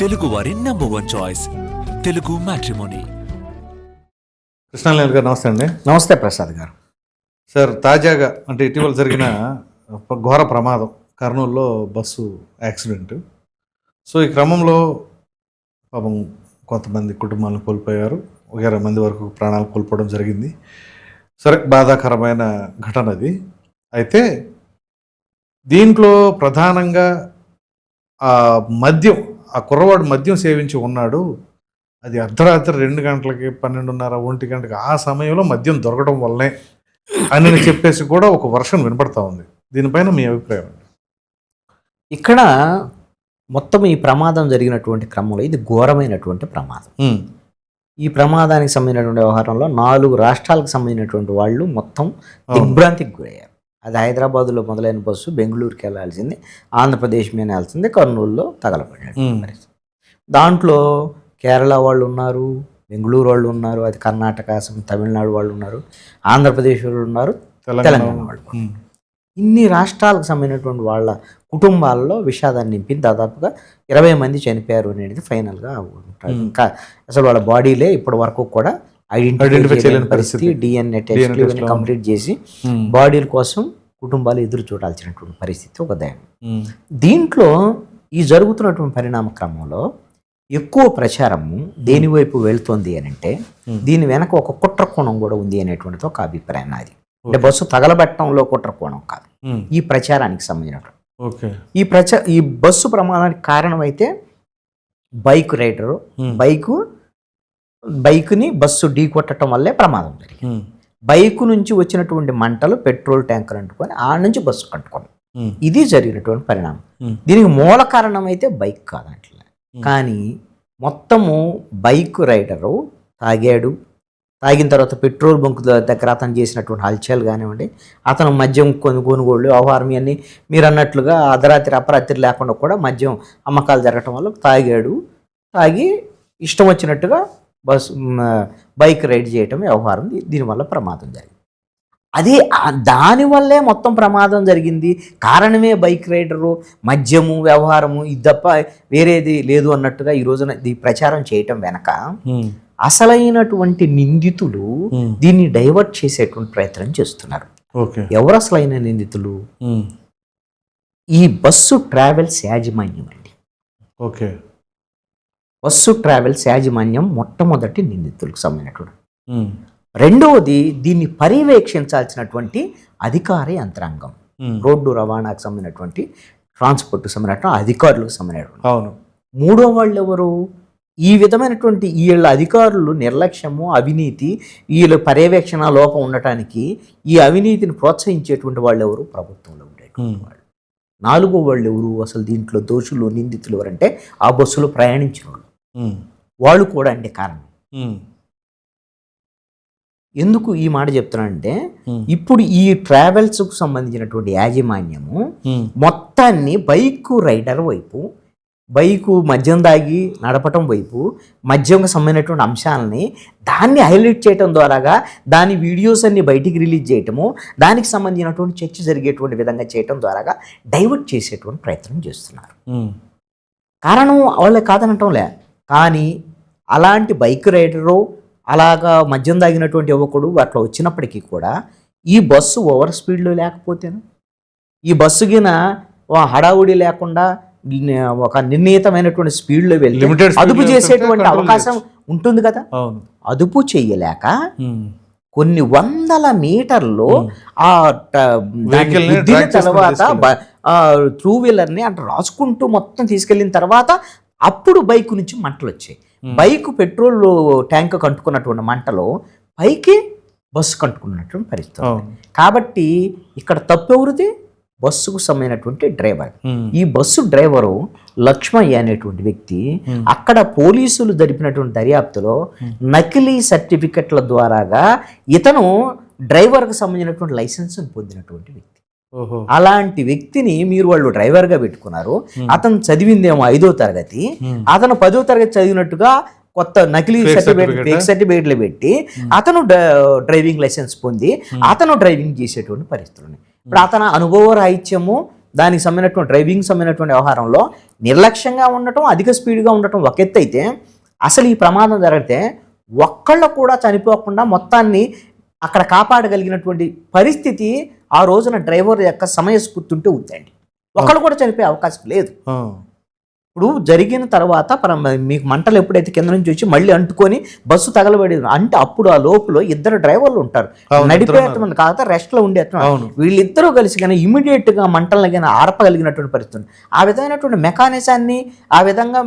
తెలుగు వారి number one choice Telugu matrimony Krishnarayana గారు నమస్తే అండి. నమస్తే ప్రసాద్ గారు. సార్ తాజాగా అంటే ఇటీవల జరిగిన ఘోర ప్రమాదం కర్నూలులో బస్సు యాక్సిడెంట్. సో ఈ క్రమంలో పాపం కొంతమంది కుటుంబాలను కోల్పోయారు. ఒక ఇరవై మంది వరకు ప్రాణాలు కోల్పోవడం జరిగింది. సరే బాధాకరమైన ఘటన అది. అయితే దీంట్లో ప్రధానంగా ఆ మద్యం ఆ కుర్రవాడు మద్యం సేవించి ఉన్నాడు. అది అర్ధరాత్రి రెండు గంటలకి పన్నెండున్నర ఒంటి గంటకి ఆ సమయంలో మద్యం దొరకడం వల్లనే అని చెప్పేసి కూడా ఒక వర్షన్ వినపడతా ఉంది. దీనిపైన మీ అభిప్రాయం ఇక్కడ మొత్తం ఈ ప్రమాదం జరిగినటువంటి క్రమంలో ఇది ఘోరమైనటువంటి ప్రమాదం. ఈ ప్రమాదానికి సంబంధించినటువంటి వ్యవహారంలో నాలుగు రాష్ట్రాలకు సంబంధించినటువంటి వాళ్ళు మొత్తం. దిగ్భ్రాంతికి గురయ్యారు. అది హైదరాబాద్లో మొదలైన బస్సు బెంగళూరుకి వెళ్ళాల్సింది ఆంధ్రప్రదేశ్ మీద వెళ్ళాల్సింది కర్నూలులో తగలబడ్డాడు దాంట్లో కేరళ వాళ్ళు ఉన్నారు బెంగళూరు వాళ్ళు ఉన్నారు అది కర్ణాటక తమిళనాడు వాళ్ళు ఉన్నారు ఆంధ్రప్రదేశ్ వాళ్ళు ఉన్నారు తెలంగాణ వాళ్ళు. ఇన్ని రాష్ట్రాలకు సంబంధించినటువంటి వాళ్ళ కుటుంబాల్లో విషాదాన్ని నింపి దాదాపుగా ఇరవై మంది చనిపోయారు అనేది ఫైనల్గా ఉంటారు. ఇంకా అసలు వాళ్ళ బాడీలే ఇప్పటి వరకు కూడా ఐడెంటిఫై చేయలేని పరిస్థితి. డిఎన్ఏ టెస్ట్ కంప్లీట్ చేసి బాడీల కోసం కుటుంబాలు ఎదురు చూడాల్సినటువంటి పరిస్థితి ఒక దయం ఉమ్, దీంట్లో ఈ జరుగుతున్నటువంటి పరిణామ క్రమంలో ఎక్కువ ప్రచారము దేని వైపు వెళ్తోంది అని అంటే Hmm. దీని వెనక ఒక కుట్ర కోణం కూడా ఉంది అనేటువంటిది ఒక అభిప్రాయం నాది. అంటే బస్సు తగలబెట్టడంలో కుట్ర కోణం కాదు. ఈ ప్రచారానికి సంబంధించినటువంటి. ఓకే ఈ ప్రచ ఈ బస్సు ప్రమాదానికి కారణం అయితే బైక్ రైడరు బైకు బైక్ని బస్సు ఢీ కొట్టడం వల్లే ప్రమాదం జరిగింది. బైకు నుంచి వచ్చినటువంటి మంటలు పెట్రోల్ ట్యాంకర్ అంటుకొని ఆ నుంచి బస్సు కట్టుకోండి ఉమ్, ఇది జరిగినటువంటి పరిణామం. దీనికి మూల కారణం అయితే బైక్ Hmm. కానీ మొత్తము బైక్ రైడరు తాగాడు. తాగిన తర్వాత పెట్రోల్ బంక్ దగ్గర అతను చేసినటువంటి హల్చల్ కానివ్వండి అతను మద్యం కొను కొనుగోళ్ళు వ్యవహారం ఇవన్నీ మీరు అన్నట్లుగా అర్ధరాత్రి అపరాత్రి లేకుండా కూడా మద్యం అమ్మకాలు జరగటం వల్ల తాగాడు. తాగి ఇష్టం వచ్చినట్టుగా బస్ బైక్ రైడ్ చేయటం వ్యవహారం దీనివల్ల ప్రమాదం జరిగింది. అదే దానివల్లే మొత్తం ప్రమాదం జరిగింది. కారణమే బైక్ రైడరు మద్యము వ్యవహారము ఇది తప్ప వేరేది లేదు అన్నట్టుగా ఈ రోజున ఈ ప్రచారం చేయటం వెనక అసలైనటువంటి నిందితులు దీన్ని డైవర్ట్ చేసేటువంటి ప్రయత్నం చేస్తున్నారు. ఓకే. ఎవరు అసలైన నిందితులు? ఈ బస్సు ట్రావెల్స్ యాజమాన్యం అండి. ఓకే. బస్సు ట్రావెల్స్ యాజమాన్యం మొట్టమొదటి నిందితులకు సంబంధించినటువంటి రెండవది దీన్ని పర్యవేక్షించాల్సినటువంటి అధికార యంత్రాంగం. రోడ్డు రవాణాకు సంబంధించినటువంటి ట్రాన్స్పోర్ట్కి సంబంధించినటువంటి అధికారులకు సంబంధించినటువంటి అవును. మూడో వాళ్ళు ఎవరు? ఈ విధమైనటువంటి వీళ్ళ అధికారులు నిర్లక్ష్యము అవినీతి వీళ్ళ పర్యవేక్షణ లోపం ఉండటానికి ఈ అవినీతిని ప్రోత్సహించేటువంటి వాళ్ళు ఎవరు? ప్రభుత్వంలో ఉండేటువంటి. వాళ్ళు. నాలుగో వాళ్ళు ఎవరు? అసలు దీంట్లో దోషులు నిందితులు ఎవరంటే ఆ బస్సులో ప్రయాణించిన వాళ్ళు. వాళ్ళు కూడా అంటే కారణం. ఎందుకు ఈ మాట చెప్తున్నానంటే ఇప్పుడు ఈ ట్రావెల్స్కు సంబంధించినటువంటి యాజమాన్యము మొత్తాన్ని బైకు రైడర్ వైపు బైకు మద్యం దాగి నడపటం వైపు మద్యంకి సంబంధించినటువంటి అంశాలని దాన్ని హైలైట్ చేయటం ద్వారాగా దాని వీడియోస్ అన్ని బయటికి రిలీజ్ చేయటము దానికి సంబంధించినటువంటి చర్చ జరిగేటువంటి విధంగా చేయటం ద్వారాగా డైవర్ట్ చేసేటువంటి ప్రయత్నం చేస్తున్నారు. కారణం వాళ్ళే కాదనటంలే. కానీ అలాంటి బైక్ రైడరు అలాగా మద్యం తాగినటువంటి యువకుడు అట్లా వచ్చినప్పటికీ కూడా ఈ బస్సు ఓవర్ స్పీడ్లో లేకపోతేను? ఈ బస్సు గిన ఓ హడావుడి లేకుండా ఒక నిర్ణీతమైనటువంటి స్పీడ్లో వెళ్ళి అదుపు చేసేటువంటి అవకాశం ఉంటుంది కదా? అదుపు చేయలేక కొన్ని వందల మీటర్లు ఆ తర్వాత. త్రూ వీలర్ని అంటే రాసుకుంటూ మొత్తం తీసుకెళ్ళిన తర్వాత అప్పుడు బైక్ నుంచి మంటలు వచ్చాయి. బైక్ పెట్రోల్ ట్యాంక్ కంటుకున్నటువంటి మంటలు పైకి బస్సు కంటుకున్నటువంటి పరిస్థితి కాబట్టి ఇక్కడ తప్పు ఎవరిది బస్సుకు సంబంధించినటువంటి డ్రైవర్. ఈ బస్సు డ్రైవరు లక్ష్మయ్య అనేటువంటి వ్యక్తి. అక్కడ పోలీసులు జరిపినటువంటి దర్యాప్తులో నకిలీ సర్టిఫికెట్ల ద్వారాగా ఇతను డ్రైవర్కి సంబంధించినటువంటి లైసెన్స్ పొందినటువంటి వ్యక్తి. అలాంటి వ్యక్తిని మీరు వాళ్ళు డ్రైవర్గా పెట్టుకున్నారు. Hmm. అతను చదివిందేమో ఐదో తరగతి. అతను పదో తరగతి చదివినట్టుగా కొత్త నకిలీ సర్టిఫికేట్ ఫేక్ సర్టిఫికేట్లు పెట్టి అతను డ్రైవింగ్ లైసెన్స్ పొంది అతను డ్రైవింగ్ చేసేటువంటి పరిస్థితులు ఉన్నాయి ఇప్పుడు అతను అనుభవ రాహిత్యము దానికి సంబంధించినటువంటి డ్రైవింగ్ సంబంధించినటువంటి వ్యవహారంలో నిర్లక్ష్యంగా ఉండటం అధిక స్పీడ్గా ఉండటం ఒక ఎత్తు అయితే అసలు ఈ ప్రమాదం జరిగితే ఒక్కళ్ళు కూడా చనిపోకుండా మొత్తాన్ని అక్కడ కాపాడగలిగినటువంటి పరిస్థితి ఆ రోజున డ్రైవర్ యొక్క సమయస్ఫూర్తి ఉందండి. ఒకళ్ళు కూడా చనిపోయే అవకాశం లేదు. ఇప్పుడు జరిగిన తర్వాత మీకు మంటలు ఎప్పుడైతే కింద నుంచి వచ్చి మళ్ళీ అంటుకొని బస్సు తగలబడి అంటే అప్పుడు ఆ లోపల ఇద్దరు డ్రైవర్లు ఉంటారు. అవును, నడిపే ఇద్దరు అతను కాకపోతే రెస్ట్లో ఉండే. వీళ్ళిద్దరూ కలిసి కానీ ఇమీడియట్గా మంటలను కానీ ఆర్పగలిగినటువంటి పరిస్థితి. ఆ విధమైనటువంటి మెకానిజాన్ని ఆ విధంగా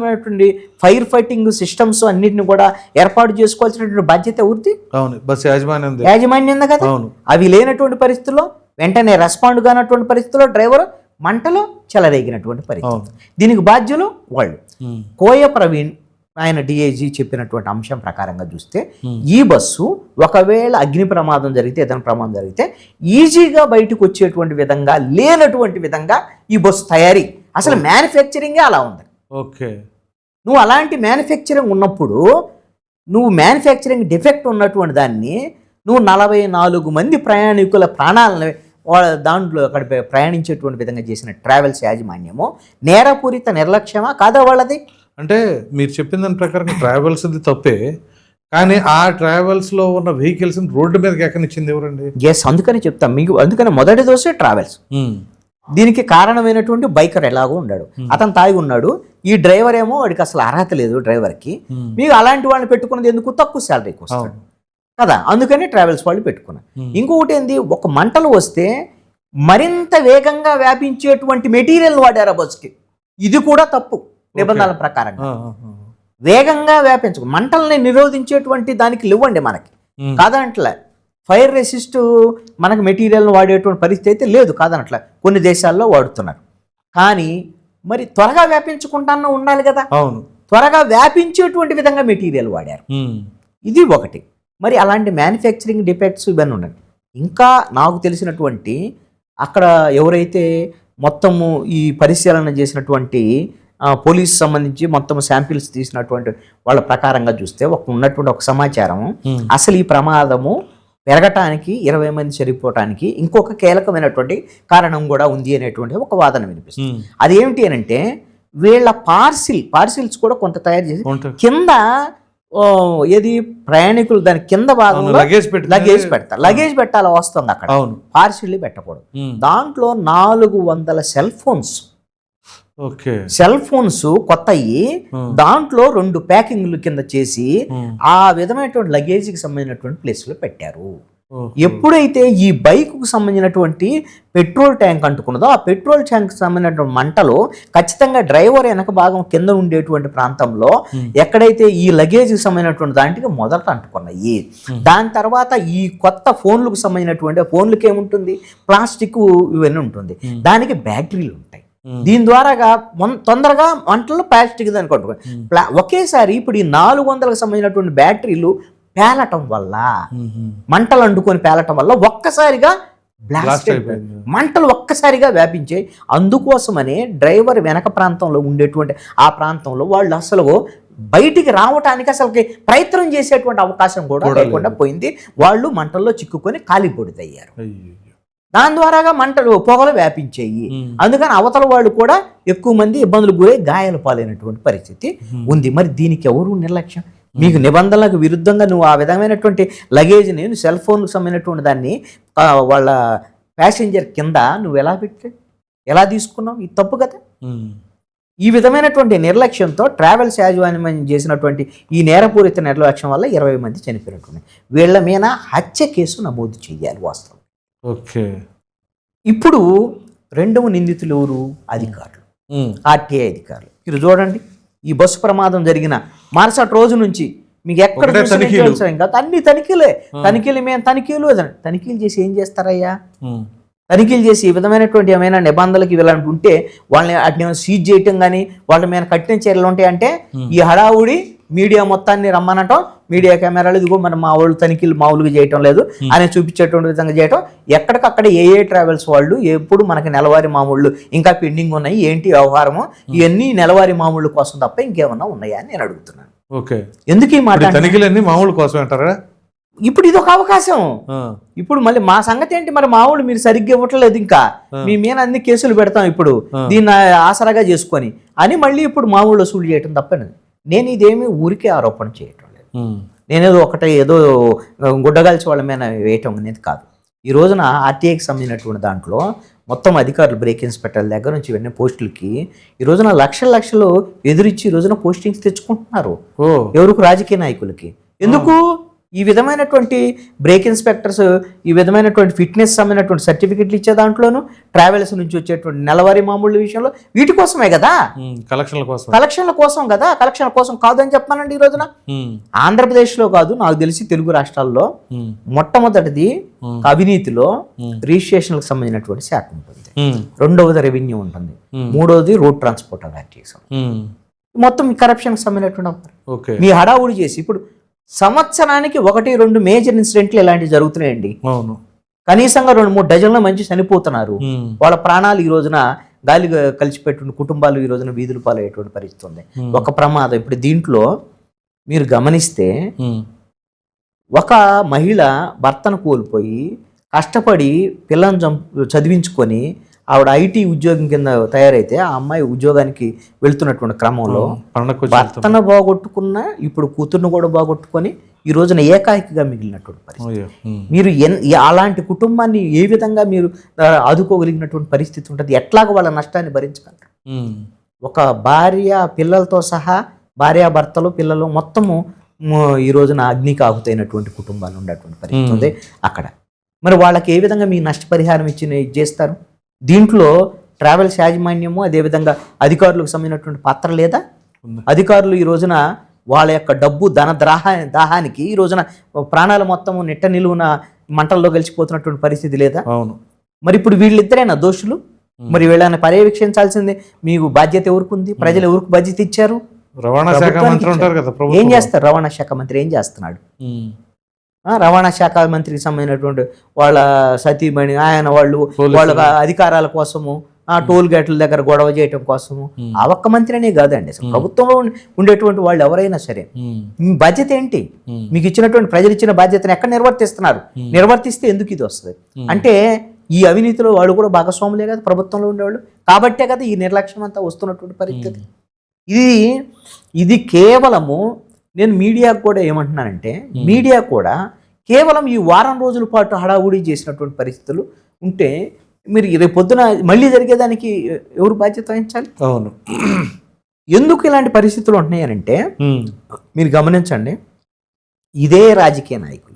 ఫైర్ ఫైటింగ్ సిస్టమ్స్ అన్నిటిని కూడా ఏర్పాటు చేసుకోవాల్సినటువంటి బాధ్యత ఎవరిది? అవును బస్ యాజమాన్యం యాజమాన్యం కదా? అవును. అవి లేనటువంటి పరిస్థితుల్లో వెంటనే రెస్పాండ్ కానటువంటి పరిస్థితుల్లో డ్రైవర్ మంటలో చెలరేగినటువంటి పరిస్థితి. దీనికి బాధ్యులు వాళ్ళు. కోయ ప్రవీణ్ ఆయన డిఐజీ చెప్పినటువంటి అంశం ప్రకారంగా చూస్తే. ఈ బస్సు ఒకవేళ అగ్ని ప్రమాదం జరిగితే ఏదైనా ప్రమాదం జరిగితే ఈజీగా బయటకు వచ్చేటువంటి విధంగా లేనటువంటి విధంగా ఈ బస్సు తయారీ. అసలు మ్యానుఫ్యాక్చరింగే అలా ఉంది. ఓకే. నువ్వు అలాంటి మ్యానుఫ్యాక్చరింగ్ ఉన్నప్పుడు నువ్వు మ్యానుఫ్యాక్చరింగ్ డిఫెక్ట్ ఉన్నటువంటి దాన్ని నువ్వు నలభై నాలుగు మంది ప్రయాణికుల ప్రాణాలను వాళ్ళ దాంట్లో అక్కడ ప్ర- ప్రయాణించేటువంటి విధంగా చేసిన ట్రావెల్స్ యాజమాన్యము నేరపూరిత నిర్లక్ష్యమా కాదా వాళ్ళది? అంటే మీరు చెప్పిన దాని ప్రకారం ట్రావెల్స్ తప్పే కానీ ఆ ట్రావెల్స్లో ఉన్న వెహికల్స్ రోడ్డు మీదకి ఎక్కనిచ్చింది ఎవరండి? ఎస్ అందుకని చెప్తాం. మీకు అందుకని మొదటి దోసే ట్రావెల్స్. దీనికి కారణమైనటువంటి బైకర్ ఎలాగో ఉన్నాడు. అతను తాగి ఉన్నాడు. ఈ డ్రైవర్ ఏమో వాడికి అసలు అర్హత లేదు డ్రైవర్కి. మీకు అలాంటి వాళ్ళని పెట్టుకున్నది ఎందుకు? తక్కువ శాలరీకి వస్తాడు. కదా? అందుకని ట్రావెల్స్ వాళ్ళు పెట్టుకున్నారు. ఇంకొకటి ఏంది? ఒక మంటలు వస్తే మరింత వేగంగా వ్యాపించేటువంటి మెటీరియల్ వాడారు ఆ బస్కి. ఇది కూడా తప్పు నిబంధనల ప్రకారంగా. ఆ. వేగంగా వ్యాపించకు. మంటల్ని నిరోధించేటువంటి దానికి లేవండి మనకి. కాదనట్లే ఫైర్ రెసిస్ట్ మనకు మెటీరియల్ని వాడేటువంటి పరిస్థితి అయితే లేదు కాదనట్లే కొన్ని దేశాల్లో వాడుతున్నారు. కానీ మరి త్వరగా వ్యాపించకుండా ఉండాలి కదా? అవును. త్వరగా వ్యాపించేటువంటి విధంగా మెటీరియల్ వాడారు. ఇది ఒకటి. మరి అలాంటి మ్యానుఫ్యాక్చరింగ్ డిఫెక్ట్స్ ఇవన్నీ ఉన్నాయి ఇంకా నాకు తెలిసినటువంటి అక్కడ ఎవరైతే మొత్తము ఈ పరిశీలన చేసినటువంటి పోలీస్ సంబంధించి మొత్తం శాంపిల్స్ తీసినటువంటి వాళ్ళ ప్రకారంగా చూస్తే ఒక ఉన్నటువంటి ఒక సమాచారం అసలు ఈ ప్రమాదము పెరగటానికి ఇరవై మంది చనిపోవటానికి ఇంకొక కీలకమైనటువంటి కారణం కూడా ఉంది అనేటువంటి ఒక వాదన వినిపిస్తుంది. అదేమిటి అని అంటే వీళ్ళ పార్సిల్ పార్సిల్స్ కూడా కొంత తయారు చేసి. కింద ఏది? ప్రయాణికులు దాని కింద భాగంలో లగేజ్ పెట్టి లగేజ్ పెడతారు. లగేజ్ పెట్టాలి వస్తుంది అక్కడ. అవును. పార్సిల్ పెట్టకూడదు. దాంట్లో నాలుగు వందల cell phones. Okay. Cell phones కొత్తయి. దాంట్లో రెండు ప్యాకింగ్లు కింద చేసి ఆ విధమైనటువంటి లగేజ్కి సంబంధించినటువంటి ప్లేస్లో పెట్టారు. ఎప్పుడైతే ఈ బైక్కు సంబంధించినటువంటి పెట్రోల్ ట్యాంక్ అంటుకున్నదో ఆ పెట్రోల్ ట్యాంక్ సంబంధించినటువంటి మంటలు ఖచ్చితంగా డ్రైవర్ వెనక భాగం కింద ఉండేటువంటి ప్రాంతంలో. ఎక్కడైతే ఈ లగేజ్కి సంబంధించినటువంటి దాంట్లో మొదట అంటుకున్నాయి. దాని తర్వాత ఈ కొత్త ఫోన్లకు సంబంధించినటువంటి ఫోన్లకి ఏముంటుంది? ప్లాస్టిక్ ఇవన్నీ ఉంటుంది. దానికి బ్యాటరీలు ఉంటాయి. దీని ద్వారాగా తొందరగా మంటలు ప్లాస్టిక్ దానికి ప్లా- ఒకేసారి ఇప్పుడు ఈ నాలుగు వందలకు సంబంధించినటువంటి బ్యాటరీలు పేలటం వల్ల. మంటలు అంటుకొని పేలటం వల్ల ఒక్కసారిగా బ్లాస్ట్ అయిపోయింది. మంటలు ఒక్కసారిగా వ్యాపించాయి. అందుకోసమనే డ్రైవర్ వెనక ప్రాంతంలో ఉండేటువంటి ఆ ప్రాంతంలో వాళ్ళు అసలు బయటికి రావటానికి అసలుకి ప్రయత్నం చేసేటువంటి అవకాశం కూడా కూడా లేకుండా పోయింది. వాళ్ళు మంటల్లో చిక్కుకొని కాలిపొడిదయ్యారు. దాని ద్వారాగా మంటలు పొగలు వ్యాపించాయి. అందుకని అవతల వాళ్ళు కూడా ఎక్కువ మంది ఇబ్బందులు గురై గాయాల పాలైనటువంటి పరిస్థితి. ఉంది. మరి దీనికి ఎవరు నిర్లక్ష్యం? మీకు నిబంధనలకు విరుద్ధంగా నువ్వు ఆ విధమైనటువంటి లగేజ్ని సెల్ ఫోన్కి సంబంధించినటువంటి దాన్ని వాళ్ళ ప్యాసింజర్ కింద నువ్వు ఎలా పెట్టి ఎలా తీసుకున్నావు? ఇది తప్పు కదా? ఈ విధమైనటువంటి నిర్లక్ష్యంతో ట్రావెల్స్ యాజమాన్యం చేసినటువంటి ఈ నేరపూరిత నిర్లక్ష్యం వల్ల ఇరవై మంది చనిపోయినటువంటి వీళ్ళ మీద హత్య కేసు నమోదు చేయాలి వాస్తవం. ఓకే. ఇప్పుడు రెండవ నిందితులు ఎవరు? అధికారులు. ఆర్టీఐ అధికారులు. మీరు చూడండి ఈ బస్సు ప్రమాదం జరిగిన మరుసటి రోజు నుంచి మీకు ఎక్కడ ఇంకా అన్ని తనిఖీలే. తనిఖీలు మేము తనిఖీలు. తనిఖీలు చేసి ఏం చేస్తారయ్యా? తనిఖీలు చేసి ఈ విధమైనటువంటి ఏమైనా నిబంధనలకు ఇలాంటి ఉంటే వాళ్ళని వాటిని సీజ్ చేయటం కానీ వాళ్ళ మీద కఠిన చర్యలు ఉంటాయంటే ఈ హడావుడి మీడియా మొత్తాన్ని రమ్మనటం మీడియా కెమెరాలు ఇదిగో మన మా వాళ్ళు తనిఖీలు మామూలుగా చేయటం లేదు అని చూపించేటువంటి విధంగా చేయటం. ఎక్కడికక్కడ ఏ ఏ ట్రావెల్స్ వాళ్ళు ఎప్పుడు మనకి నెలవారీ మామూళ్ళు ఇంకా పెండింగ్ ఉన్నాయి ఏంటి వ్యవహారము ఇవన్నీ నెలవారీ మామూళ్ళు కోసం తప్ప ఇంకేమన్నా ఉన్నాయా అని నేను అడుగుతున్నాను. ఓకే. ఎందుకు ఈ మాట తనిఖీలన్నీ మామూలు కోసం అంటారా? ఇప్పుడు ఇది ఒక అవకాశం. ఇప్పుడు మళ్ళీ మా సంగతి ఏంటి మరి మా వాళ్ళు మీరు సరిగ్గా ఇవ్వట్లేదు ఇంకా. మీ మీద అన్ని కేసులు పెడతాం ఇప్పుడు. దీన్ని ఆసరాగా చేసుకొని అని మళ్ళీ ఇప్పుడు మా ఊళ్ళో వసూలు చేయటం తప్పనిది నేను ఇదేమి ఊరికే ఆరోపణ చేయటం లేదు. నేనేదో ఒకటే ఏదో గుడ్డగాల్చి వాళ్ళ మీద వేయటం అనేది కాదు. ఈ రోజున ఆర్టీఐకి సంబంధించినటువంటి దాంట్లో మొత్తం అధికారులు బ్రేక్ ఇన్స్పెక్టర్ల దగ్గర నుంచి ఇవన్నీ పోస్టులకి ఈ రోజున లక్షల లక్షలు ఎదురిచ్చి ఈ రోజున పోస్టింగ్స్ తెచ్చుకుంటున్నారు. ఎవరికి? రాజకీయ నాయకులకి. ఎందుకు? ఈ విధమైనటువంటి బ్రేక్ ఇన్స్పెక్టర్స్ ఈ విధమైనటువంటి ఫిట్నెస్ సంబంధించినటువంటి సర్టిఫికెట్లు ఇచ్చే దాంట్లోను ట్రావెల్స్ నుంచి వచ్చేటువంటి నెలవారీ మామూలు విషయంలో వీటి కోసమే కదా? కలెక్షన్ల కోసం. కలెక్షన్ల కోసం కదా? కలెక్షన్ల కోసం కాదని చెప్పానండి ఈ రోజున. ఆంధ్రప్రదేశ్లో కాదు నాకు తెలిసి తెలుగు రాష్ట్రాల్లో మొట్టమొదటిది. అవినీతిలో. రిజిస్ట్రేషన్లకు సంబంధించినటువంటి శాఖ ఉంటుంది. రెండవది రెవెన్యూ ఉంటుంది. మూడవది రోడ్ ట్రాన్స్పోర్ట్ అథారిటీ ఉమ్, మొత్తం ఈ కరప్షన్కి సంబంధించినటువంటి మీ హడావుడి చేసి ఇప్పుడు సంవత్సరానికి ఒకటి రెండు మేజర్ ఇన్సిడెంట్లు ఇలాంటివి జరుగుతున్నాయండి. అవును. కనీసంగా రెండు మూడు డజన్ల మంచి చనిపోతున్నారు. వాళ్ళ ప్రాణాలు ఈ రోజున గాలి కలిసిపెట్టిన కుటుంబాలు ఈ రోజున వీధులు పాలయ్యేటువంటి పరిస్థితి ఉంది. ఒక ప్రమాదం. ఇప్పుడు దీంట్లో మీరు గమనిస్తే ఒక మహిళ భర్తను కోల్పోయి కష్టపడి పిల్లని చదివించుకొని ఆవిడ ఐటీ ఉద్యోగం కింద తయారైతే ఆ అమ్మాయి ఉద్యోగానికి వెళ్తున్నటువంటి క్రమంలో. భర్తను బాగొట్టుకున్న ఇప్పుడు కూతుర్ను కూడా బాగొట్టుకొని ఈ రోజున ఏకాకిగా మిగిలినటువంటి పరిస్థితి. మీరు అలాంటి కుటుంబాన్ని ఏ విధంగా మీరు ఆదుకోగలిగినటువంటి పరిస్థితి ఉంటుంది? ఎట్లాగో వాళ్ళ నష్టాన్ని భరించగలరు? ఒక భార్య పిల్లలతో సహా భార్యాభర్తలు పిల్లలు మొత్తము ఈ రోజున అగ్నికి ఆహుతైనటువంటి కుటుంబాలు ఉండేటువంటి పరిస్థితి ఉంది అక్కడ. మరి వాళ్ళకి ఏ విధంగా మీ నష్టపరిహారం ఇచ్చి ఇది చేస్తారు? దీంట్లో ట్రావెల్స్ యాజమాన్యము అదేవిధంగా అధికారులకు సంబంధించినటువంటి పాత్ర లేదా. అధికారులు ఈ రోజున వాళ్ళ యొక్క డబ్బు ధన ద్రాహ దాహానికి ఈ రోజున ప్రాణాలు మొత్తం నిట్ట నిలువున మంటల్లో గెలిచిపోతున్నటువంటి పరిస్థితి లేదా? అవును. మరి ఇప్పుడు వీళ్ళిద్దరేనా దోషులు? మరి వీళ్ళని పర్యవేక్షించాల్సిందే. మీకు బాధ్యత ఎవరికి ఉంది ప్రజలు ఎవరికి బాధ్యత ఇచ్చారు? రవాణా శాఖ మంత్రి ఉంటారు కదా ఏం చేస్తారు? రవాణా శాఖ మంత్రి ఏం చేస్తున్నాడు? రవాణా శాఖ మంత్రికి సంబంధించినటువంటి వాళ్ళ సతీమణి ఆయన వాళ్ళు. వాళ్ళ అధికారాల కోసము ఆ టోల్ గేట్ల దగ్గర గొడవ చేయటం కోసము. ఆ ఒక్క మంత్రినే కాదండి. అసలు ప్రభుత్వంలో ఉండే- ఉండేటువంటి వాళ్ళు ఎవరైనా సరే మీ బాధ్యత ఏంటి. మీకు ఇచ్చినటువంటి ప్రజలు ఇచ్చిన బాధ్యతను ఎక్కడ నిర్వర్తిస్తున్నారు? నిర్వర్తిస్తే ఎందుకు ఇది వస్తుంది? అంటే ఈ అవినీతిలో వాళ్ళు కూడా భాగస్వాములే కదా ప్రభుత్వంలో ఉండేవాళ్ళు. కాబట్టే కదా ఈ నిర్లక్ష్యం అంతా వస్తున్నటువంటి పరిస్థితి. ఇది ఇది కేవలము నేను మీడియాకు కూడా ఏమంటున్నానంటే మీడియా కూడా కేవలం ఈ వారం రోజుల పాటు హడావుడి చేసినటువంటి పరిస్థితులు ఉంటే మీరు రేపు పొద్దున మళ్ళీ జరిగేదానికి ఎవరు బాధ్యత వహించాలి? అవును. ఎందుకు ఇలాంటి పరిస్థితులు ఉంటున్నాయనంటే మీరు గమనించండి ఇదే రాజకీయ నాయకులు.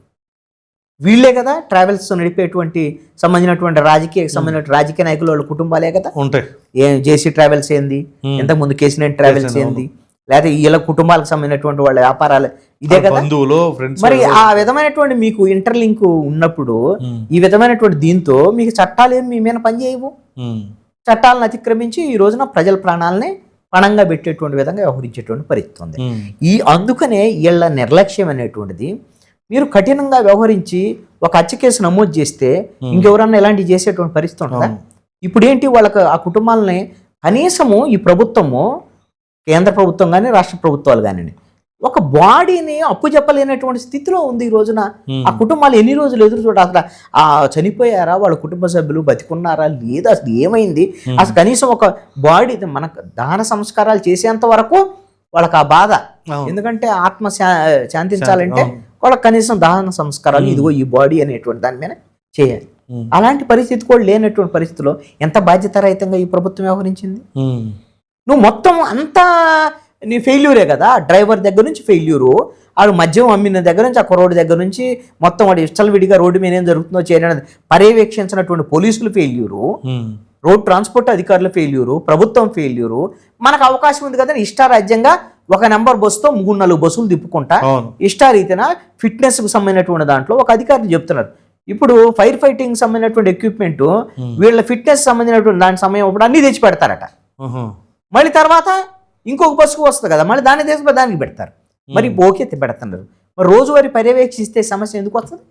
వీళ్ళే కదా ట్రావెల్స్ నడిపేటువంటి సంబంధించినటువంటి రాజకీయ సంబంధించిన రాజకీయ నాయకులు వాళ్ళ కుటుంబాలే కదా? ఉంటాయి. ఏ జేసీ ట్రావెల్స్ ఏంది. ఇంతకుముందు కేసీనెట్ ట్రావెల్స్ ఏంది? లేకపోతే వీళ్ళ కుటుంబాలకు సంబంధించినటువంటి వాళ్ళ వ్యాపారాలు. ఇదే కదా? బంధువులు మరి ఆ విధమైనటువంటి మీకు ఇంటర్లింక్ ఉన్నప్పుడు ఈ విధమైనటువంటి దీంతో మీకు చట్టాలు ఏమి మీ మీద పనిచేయవు చట్టాలను అతిక్రమించి ఈ రోజున ప్రజల ప్రాణాలని పణంగా పెట్టేటువంటి విధంగా వ్యవహరించేటువంటి పరిస్థితి ఉంది. ఈ అందుకనే వీళ్ళ నిర్లక్ష్యం అనేటువంటిది మీరు కఠినంగా వ్యవహరించి ఒక హత్య కేసు నమోదు చేస్తే ఇంకెవరన్నా ఇలాంటివి చేసేటువంటి పరిస్థితి ఉంటుందా? ఇప్పుడు ఏంటి వాళ్ళకి ఆ కుటుంబాలని కనీసము ఈ ప్రభుత్వము కేంద్ర ప్రభుత్వం కానీ రాష్ట్ర ప్రభుత్వాలు కానివ్వండి ఒక బాడీని అప్పు చెప్పలేనటువంటి స్థితిలో ఉంది ఈ రోజున. ఆ కుటుంబాలు ఎన్ని రోజులు ఎదురు చూడ అసలు ఆ చనిపోయారా వాళ్ళ కుటుంబ సభ్యులు బతికున్నారా లేదా అసలు ఏమైంది? అసలు కనీసం ఒక బాడీ మన దహన సంస్కారాలు చేసేంత వరకు వాళ్ళకి ఆ బాధ. ఎందుకంటే ఆత్మ శా- శాంతించాలంటే. వాళ్ళకి కనీసం దహన సంస్కారాలు ఇదిగో ఈ బాడీ అనేటువంటి దాని మీద చేయాలి. అలాంటి పరిస్థితి కూడా లేనటువంటి పరిస్థితిలో ఎంత బాధ్యతారహితంగా ఈ ప్రభుత్వం వ్యవహరించింది? నువ్వు మొత్తం అంతా నీ ఫెయిల్యూరే కదా? డ్రైవర్ దగ్గర నుంచి ఫెయిల్యూరు వాడు మద్యం అమ్మిన దగ్గర నుంచి ఆ కుర్రోడి దగ్గర నుంచి మొత్తం వాడు విడిగా రోడ్డు మీద ఏం జరుగుతుందో చేయడం పర్యవేక్షించినటువంటి పోలీసులు ఫెయిల్యూరు రోడ్ ట్రాన్స్పోర్ట్ అధికారుల ఫెయిల్యూరు ప్రభుత్వం ఫెయిల్యూరు మనకు అవకాశం ఉంది కదా ఇష్టారాజ్యంగా ఒక నెంబర్ బస్సుతో మూడు నాలుగు బస్సులు తిప్పుకుంటా ఇష్టారీతిన ఫిట్నెస్కు సంబంధించినటువంటి దాంట్లో ఒక అధికారి చెప్తున్నారు. ఇప్పుడు ఫైర్ ఫైటింగ్ సంబంధించినటువంటి ఎక్విప్మెంట్ వీళ్ళ ఫిట్నెస్ సంబంధించినటువంటి దాని సమయం అప్పుడు అన్ని తెచ్చి పెడతారట. మళ్ళీ తర్వాత ఇంకొక బస్సుకు వస్తుంది కదా మళ్ళీ దాన్ని తీసి దానికి పెడతారు మరి ఓకే పెడుతున్నారు మరి రోజువారీ పర్యవేక్షిస్తే సమస్య ఎందుకు వస్తుంది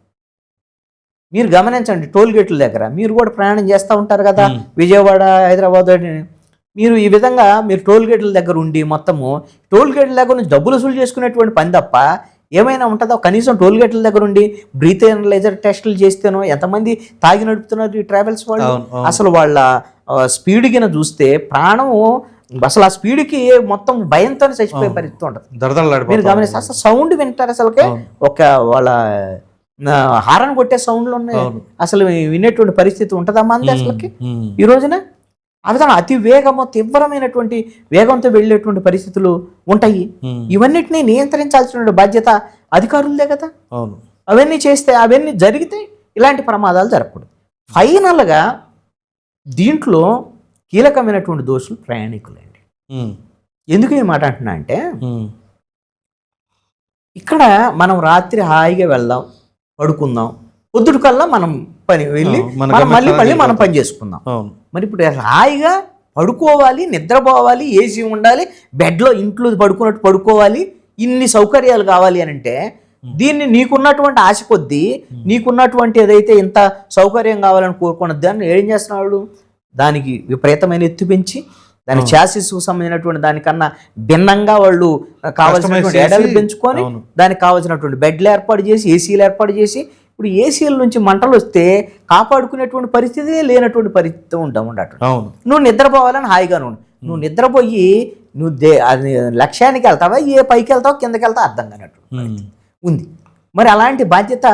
మీరు గమనించండి టోల్ గేట్ల దగ్గర మీరు కూడా ప్రయాణం చేస్తూ ఉంటారు కదా. విజయవాడ హైదరాబాద్. మీరు ఈ విధంగా మీరు టోల్ గేట్ల దగ్గర ఉండి మొత్తము టోల్ గేట్ల దగ్గర నుంచి డబ్బులు వసూలు చేసుకునేటువంటి పని తప్ప ఏమైనా ఉంటుందో కనీసం టోల్ గేట్ల దగ్గర ఉండి బ్రీత్ అనలైజర్ టెస్టులు చేస్తేనో ఎంతమంది తాగి నడుపుతున్నారు ఈ ట్రావెల్స్ వాళ్ళు. అసలు వాళ్ళ స్పీడ్ కింద చూస్తే ప్రాణము అసలు ఆ స్పీడ్కి మొత్తం భయంతో చచ్చిపోయే పరిస్థితి ఉంటుంది. మీరు గమనిస్తే అసలు సౌండ్ వింటారు అసలుకే. ఒక వాళ్ళ హారన్ కొట్టే సౌండ్లు ఉన్నాయి. అసలు వినేటువంటి పరిస్థితి ఉంటుందమ్మా అంతే అసలుకి. ఈ రోజున ఆ విధంగా అతి వేగము తీవ్రమైనటువంటి వేగంతో వెళ్ళేటువంటి పరిస్థితులు ఉంటాయి. ఇవన్నిటిని నియంత్రించాల్సిన బాధ్యత అధికారులదే కదా. అవును. అవన్నీ చేస్తే అవన్నీ జరిగితే ఇలాంటి ప్రమాదాలు జరగకూడదు. ఫైనల్గా దీంట్లో కీలకమైనటువంటి దోషులు ప్రయాణికులండి. ఎందుకు ఈ మాట అంటున్నా అంటే ఇక్కడ మనం రాత్రి హాయిగా వెళ్దాం పడుకుందాం. పొద్దుటి కల్లా మనం పని వెళ్ళి మన మళ్ళీ మళ్ళీ మనం. పని చేసుకుందాం. మరి ఇప్పుడు హాయిగా పడుకోవాలి నిద్రపోవాలి ఏసీ ఉండాలి బెడ్లో ఇంట్లో పడుకున్నట్టు పడుకోవాలి ఇన్ని సౌకర్యాలు కావాలి అని అంటే దీన్ని నీకున్నటువంటి ఆశ కొద్దీ నీకున్నటువంటి ఏదైతే ఇంత సౌకర్యం కావాలని కోరుకున్న దాన్ని ఏం చేస్తున్నాడు? దానికి విపరీతమైన ఎత్తు పెంచి దాని ఛాసిస్కు సంబంధించినటువంటి దానికన్నా భిన్నంగా వాళ్ళు కావాల్సినటువంటి ఎడలు పెంచుకొని. దానికి కావాల్సినటువంటి బెడ్లు ఏర్పాటు చేసి ఏసీలు ఏర్పాటు చేసి ఇప్పుడు ఏసీల నుంచి మంటలు వస్తే కాపాడుకునేటువంటి పరిస్థితి లేనటువంటి పరిస్థితి ఉంటాం ఉండటం. నువ్వు నిద్రపోవాలని హాయిగా ఉండు. నువ్వు నిద్రపోయి నువ్వు దే అది లక్ష్యానికి వెళ్తావా? ఏ పైకి వెళ్తావో? కిందకి వెళ్తావో? అర్థం కానట్టు ఉంది. మరి అలాంటి బాధ్యత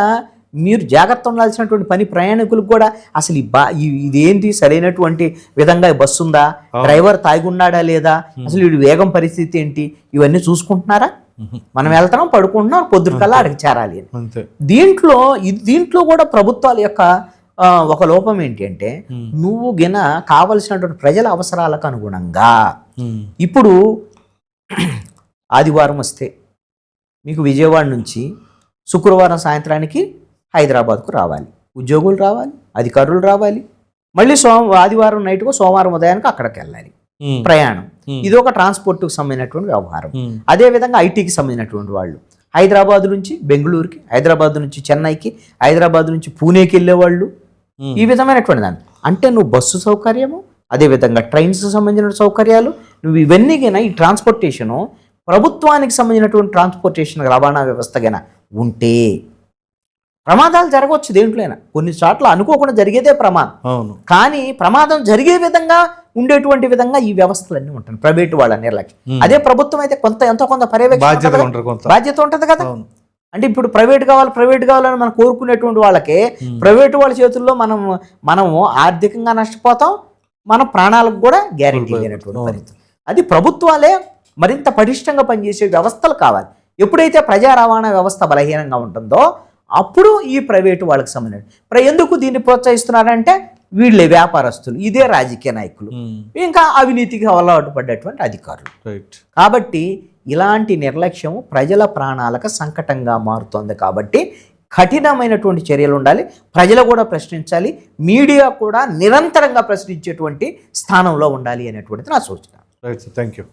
మీరు జాగ్రత్త ఉండాల్సినటువంటి పని ప్రయాణికులకు కూడా అసలు ఈ బా ఇదేంటి సరైనటువంటి విధంగా ఈ బస్సు ఉందా డ్రైవర్ తాగున్నాడా లేదా? అసలు వీడి వేగం పరిస్థితి ఏంటి? ఇవన్నీ చూసుకుంటున్నారా? మనం వెళ్తున్నాం పడుకుంటున్నాం పొద్దుటికల్లా అక్కడికి చేరాలి అని. దీంట్లో దీంట్లో కూడా ప్రభుత్వాల యొక్క ఒక లోపం ఏంటి అంటే నువ్వు గిన కావలసినటువంటి ప్రజల అవసరాలకు అనుగుణంగా ఇప్పుడు ఆదివారం వస్తే మీకు విజయవాడ నుంచి శుక్రవారం సాయంత్రానికి హైదరాబాద్కు రావాలి. ఉద్యోగులు రావాలి అధికారులు రావాలి. మళ్ళీ సోమ ఆదివారం నైట్కు సోమవారం ఉదయానికి అక్కడికి వెళ్ళాలి. ప్రయాణం. ఇది ఒక ట్రాన్స్పోర్ట్కి సంబంధించినటువంటి వ్యవహారం. అదేవిధంగా ఐటీకి సంబంధించినటువంటి వాళ్ళు. హైదరాబాద్ నుంచి బెంగళూరుకి హైదరాబాద్ నుంచి చెన్నైకి హైదరాబాద్ నుంచి పూణేకి వెళ్ళేవాళ్ళు. ఈ విధమైనటువంటి దాన్ని. అంటే నువ్వు బస్సు సౌకర్యము అదేవిధంగా ట్రైన్స్ సంబంధించిన సౌకర్యాలు నువ్వు ఇవన్నీ గైనా ఈ ట్రాన్స్పోర్టేషను ప్రభుత్వానికి సంబంధించినటువంటి ట్రాన్స్పోర్టేషన్ రవాణా వ్యవస్థ గైనా ఉంటే ప్రమాదాలు జరగవచ్చు దేంట్లోనైనా. కొన్ని చోట్ల అనుకోకుండా జరిగేదే ప్రమాదం. అవును. కానీ ప్రమాదం జరిగే విధంగా ఉండేటువంటి విధంగా ఈ వ్యవస్థలన్నీ ఉంటాయి. ప్రైవేటు వాళ్ళ నిర్లక్ష్యం. అదే ప్రభుత్వం అయితే కొంత ఎంతో కొంత పర్యవేక్షణ బాధ్యత ఉంటుంది కదా? బాధ్యత ఉంటుంది కదా. అవును. అంటే ఇప్పుడు ప్రైవేట్ కావాలి ప్రైవేట్ కావాలని మనం కోరుకునేటువంటి వాళ్ళకి ప్రైవేట్ వాళ్ళ చేతుల్లో మనం మనము ఆర్థికంగా నష్టపోతాం. మన ప్రాణాలకు కూడా గ్యారెంటీ లేనటువంటి పరిస్థితి. అది ప్రభుత్వాలే మరింత పటిష్టంగా పనిచేసే వ్యవస్థలు కావాలి. ఎప్పుడైతే ప్రజా రవాణా వ్యవస్థ బలహీనంగా ఉంటుందో అప్పుడు ఈ ప్రైవేటు వాళ్ళకి సంబంధించి ప్ర- ఎందుకు దీన్ని ప్రోత్సహిస్తున్నారంటే వీళ్ళే వ్యాపారస్తులు ఇదే రాజకీయ నాయకులు. ఇంకా అవినీతికి అలవాటు పడ్డటువంటి అధికారులు. రైట్. కాబట్టి ఇలాంటి నిర్లక్ష్యం ప్రజల ప్రాణాలకు సంకటంగా మారుతోంది కాబట్టి కఠినమైనటువంటి చర్యలు ఉండాలి. ప్రజలు కూడా ప్రశ్నించాలి. మీడియా కూడా నిరంతరంగా ప్రశ్నించేటువంటి స్థానంలో ఉండాలి అనేటువంటిది నా సూచన. Thank you